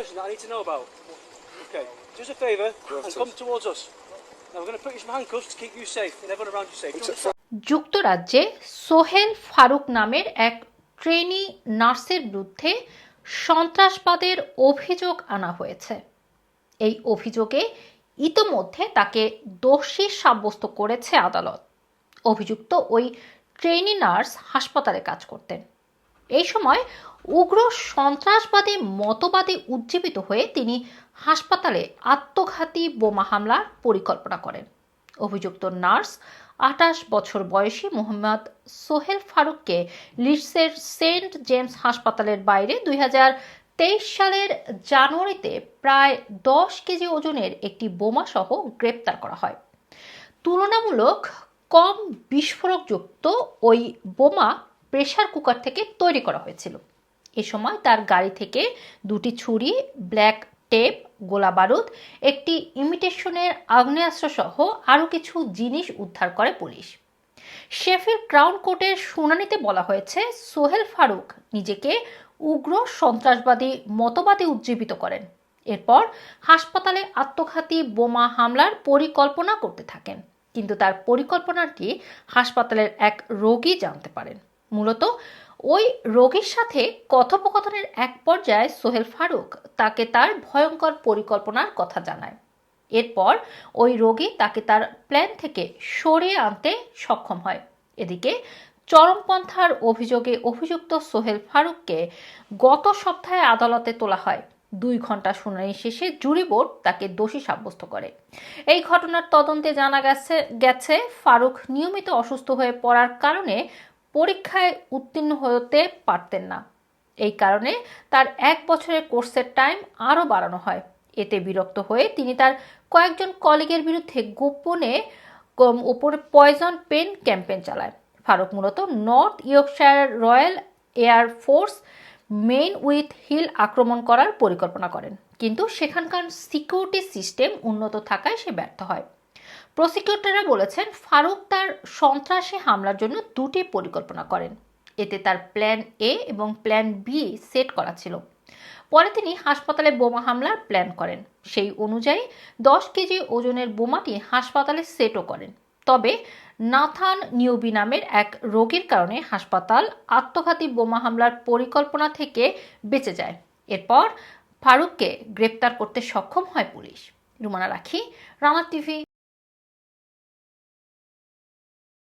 Question that I need to know about. Okay, do us a favour and come towards us. Now we're going to put you some handcuffs to keep you safe and everyone around you safe. Do you যুক্তরাজ্যে সোহেল ফারুক নামের এক trainee নার্সের বিরুদ্ধে সন্ত্রাসবাদের অভিযোগ আনা হয়েছে এই অভিযোগে ইতোমধ্যে তাকে দোষী সাব্যস্ত করেছে আদালত অভিযুক্ত ওই ট্রেনি নার্স হাসপাতালে কাজ করতেন এই সময় উগ্র সন্ত্রাসবাদী মতবাদে উজ্জীবিত হয়ে তিনি হাসপাতালে আত্মঘাতী বোমা হামলার পরিকল্পনা করেন। অভিযুক্ত নার্স আঠাশ বছর বয়সী মোহাম্মদ সোহেল ফারুককে লিডসের সেন্ট জেমস হাসপাতালের বাইরে দুই তেইশ সালের জানুয়ারিতে প্রায় দশ কেজি ওজনের একটি বোমা সহ গ্রেপ্তার করা হয়। তুলনামূলক কম বিস্ফোরকযুক্ত ওই বোমা প্রেসার কুকার থেকে তৈরি করা হয়েছিল। এ সময় তার গাড়ি থেকে দুটি ছুরি, ব্ল্যাক টেপ, গোলা বারুদ, একটি ইমিটেশনের আগ্নেয়াস্ত্র সহ আরও কিছু জিনিস উদ্ধার করে পুলিশ। শেফের ক্রাউন কোর্টের শুনানিতে বলা হয়েছে, সোহেল ফারুক নিজেকে উগ্র, সন্ত্রাসবাদী, মতবাদে উজ্জীবিত করেন। এরপর হাসপাতালে আত্মঘাতী বোমা হামলার পরিকল্পনা করতে থাকেন। কিন্তু তার পরিকল্পনাটি হাসপাতালের এক রোগী জানতে পারেন। মূলত ওই রোগীর সাথে কথোপকথনের এক পর্যায়ে সোহেল ফারুক তাকে তার ভয়ঙ্কর পরিকল্পনার কথা জানায়। এরপর ওই রোগী তাকে তার প্ল্যান থেকে সরিয়ে আনতে সক্ষম হয়। এদিকে চরমপন্থার অভিযোগে অভিযুক্ত সোহেল ফারুককে গত সপ্তাহে আদালতে তোলা হয়। দুই ঘণ্টা শুনানি শেষে জুরি বোর্ড তাকে দোষী সাব্যস্ত করে। এই ঘটনার তদন্তে জানা গেছে গেছে, ফারুক নিয়মিত অসুস্থ হয়ে পড়ার কারণে পরীক্ষায় উত্তীর্ণ হতে পারতেন না। এই কারণে তার এক বছরের কোর্সের টাইম আরও বাড়ানো হয়। এতে বিরক্ত হয়ে তিনি তার কয়েকজন কলিগের বিরুদ্ধে গোপনে উপরে পয়জন পেন ক্যাম্পেন চালায়। ফারুক মূলত North Yorkshire Royal Air Force Menwith Hill আক্রমণ করার পরিকল্পনা করেন। কিন্তু সেখানকার সিকিউরিটি সিস্টেম উন্নত থাকায় সে ব্যর্থ হয়। প্রসিকিউটররা বলেছেন, ফারুক তার সন্ত্রাসী হামলার জন্য দুটি পরিকল্পনা করেন। এতে তার প্ল্যান এ এবং প্ল্যান বি সেট করা ছিল। পরে তিনি হাসপাতালে বোমা হামলার প্ল্যান করেন। সেই অনুযায়ী দশ কেজি ওজনের বোমাটি হাসপাতালে সেটও করেন। তবে নাথান নিউবি নামের এক রোগীর কারণে হাসপাতাল আত্মঘাতী বোমা হামলার পরিকল্পনা থেকে বেঁচে যায়। এরপর ফারুককে গ্রেপ্তার করতে সক্ষম হয় পুলিশ। রুমানা রাখি, রানা টিভি।